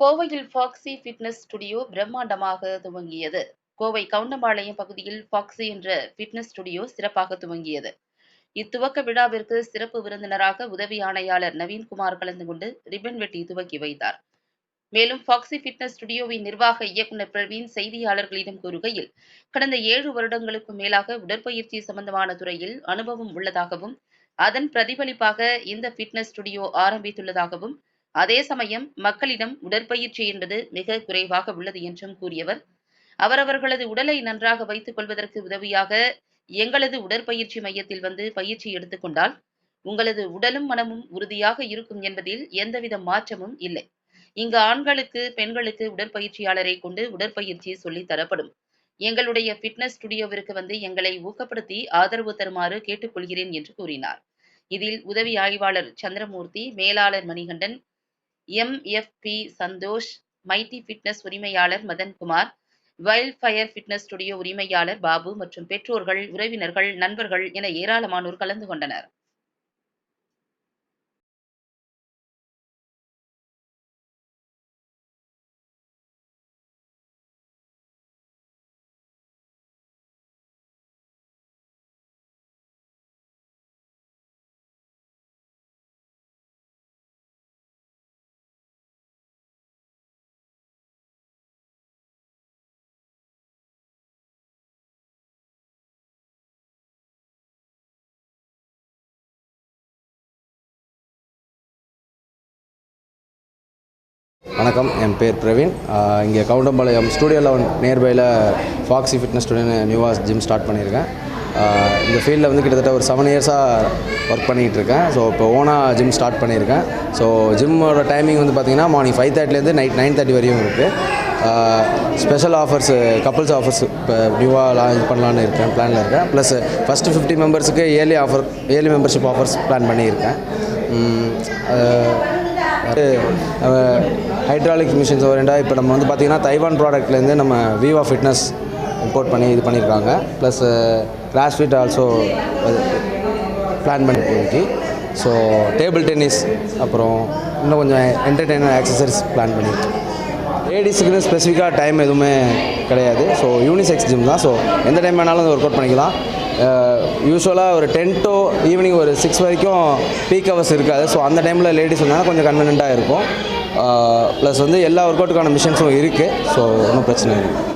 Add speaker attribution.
Speaker 1: கோவையில் foxy fitness studio பிரம்மாண்டமாக துவங்கியது. கோவை கவுண்டம்பாளையம் பகுதியில் ஃபாக்ஸி என்ற ஃபிட்னஸ் ஸ்டுடியோ சிறப்பாக துவங்கியது. இத்துவக்க விழாவிற்கு சிறப்பு விருந்தினராக உதவி ஆணையாளர் நவீன்குமார் கலந்து கொண்டு ரிப்பன் வெட்டி துவக்கி வைத்தார். மேலும் ஃபாக்ஸி ஃபிட்னஸ் ஸ்டுடியோவின் நிர்வாக இயக்குநர் பிரவீன் செய்தியாளர்களிடம் கூறுகையில் கடந்த ஏழு வருடங்களுக்கும் மேலாக உடற்பயிற்சி சம்பந்தமான துறையில் அனுபவம் உள்ளதாகவும் அதன் பிரதிபலிப்பாக இந்த ஃபிட்னஸ் ஸ்டுடியோ ஆரம்பித்துள்ளதாகவும் அதே சமயம் மக்களிடம் உடற்பயிற்சி என்பது மிக குறைவாக உள்ளது என்றும் கூறியவர். அவரவர்களது உடலை நன்றாக வைத்துக் கொள்வதற்கு உதவியாக எங்களது உடற்பயிற்சி மையத்தில் வந்து பயிற்சி எடுத்துக்கொண்டால் உங்களது உடலும் மனமும் உறுதியாக இருக்கும் என்பதில் எந்தவித மாற்றமும் இல்லை. இங்கு ஆண்களுக்கு பெண்களுக்கு உடற்பயிற்சியாளரை கொண்டு உடற்பயிற்சி சொல்லித் தரப்படும். எங்களுடைய ஃபிட்னஸ் ஸ்டுடியோவிற்கு வந்து எங்களை ஊக்கப்படுத்தி ஆதரவு தருமாறு கேட்டுக்கொள்கிறேன் என்று கூறினார். இதில் உதவி ஆய்வாளர் சந்திரமூர்த்தி மேலாளர் Manikandan MFP Santhosh mighty fitness உரிமையாளர் Madhankumar wild fire fitness studio உரிமையாளர் பாபு மற்றும் பெற்றோர்கள் உறவினர்கள் நண்பர்கள் என ஏராளமானோர் கலந்து கொண்டனர்.
Speaker 2: வணக்கம் என் பேர் பிரவீன். இங்கே கவுண்டம்பாளையம் ஸ்டூடியோ லெவன் நியர்பையில் ஃபாக்ஸி ஃபிட்னஸ் ஸ்டுடியோன்னு நியூவாக ஜிம் ஸ்டார்ட் பண்ணியிருக்கேன். இந்த ஃபீல்டில் வந்து கிட்டத்தட்ட ஒரு செவன் இயர்ஸாக ஒர்க் பண்ணிகிட்டு இருக்கேன் ஸோ இப்போ ஓனாக ஜிம் ஸ்டார்ட் பண்ணியிருக்கேன். ஸோ ஜிம்மோட டைமிங் வந்து பார்த்திங்கன்னா மார்னிங் ஃபைவ் தேர்ட்டிலேருந்து நைட் நைன் தேர்ட்டி வரையும் இருக்குது ஸ்பெஷல் ஆஃபர்ஸு கப்புள்ஸ் ஆஃபர்ஸ் இப்போ நியூவாக லான்ச் பண்ணலான்னு இருக்கேன் பிளானில் இருக்கேன். Plus first fifty மெம்பர்ஸுக்கு early offer early membership offers plan பண்ணியிருக்கேன். ஹைட்ராலிக் மிஷின்ஸ் ஓரியண்டாக இப்போ நம்ம வந்து பார்த்திங்கன்னா தைவான் ப்ராடக்ட்லேருந்து நம்ம விவா ஃபிட்னஸ் இம்போர்ட் பண்ணி இது பண்ணியிருக்காங்க plus cross fit also plan பண்ணி போயிட்டு ஸோ டேபிள் டென்னிஸ் அப்புறம் இன்னும் கொஞ்சம் என்டர்டெயினர் ஆக்சசரிஸ் பிளான் பண்ணியிருக்கோம் லேடிஸுக்குன்னு ஸ்பெசிஃபிக்காக டைம் எதுவுமே கிடையாது. ஸோ யூனிசெக்ஸ் ஜிம் தான். ஸோ எந்த டைம் வேணாலும் ஒர்க் அவுட் பண்ணிக்கலாம். யூஸ்வலாக ஒரு டென் டு ஈவினிங் ஒரு சிக்ஸ் வரைக்கும் பீக் ஹவர்ஸ் இருக்காது. ஸோ அந்த டைமில் லேடிஸ் வந்தால் கொஞ்சம் கன்வீனியண்ட்டாக இருக்கும். ப்ளஸ் வந்து எல்லா ஒர்க் அவுட்டுக்கான மிஷின்ஸும் இருக்குது ஸோ ஒன்றும் பிரச்சனை இல்லை.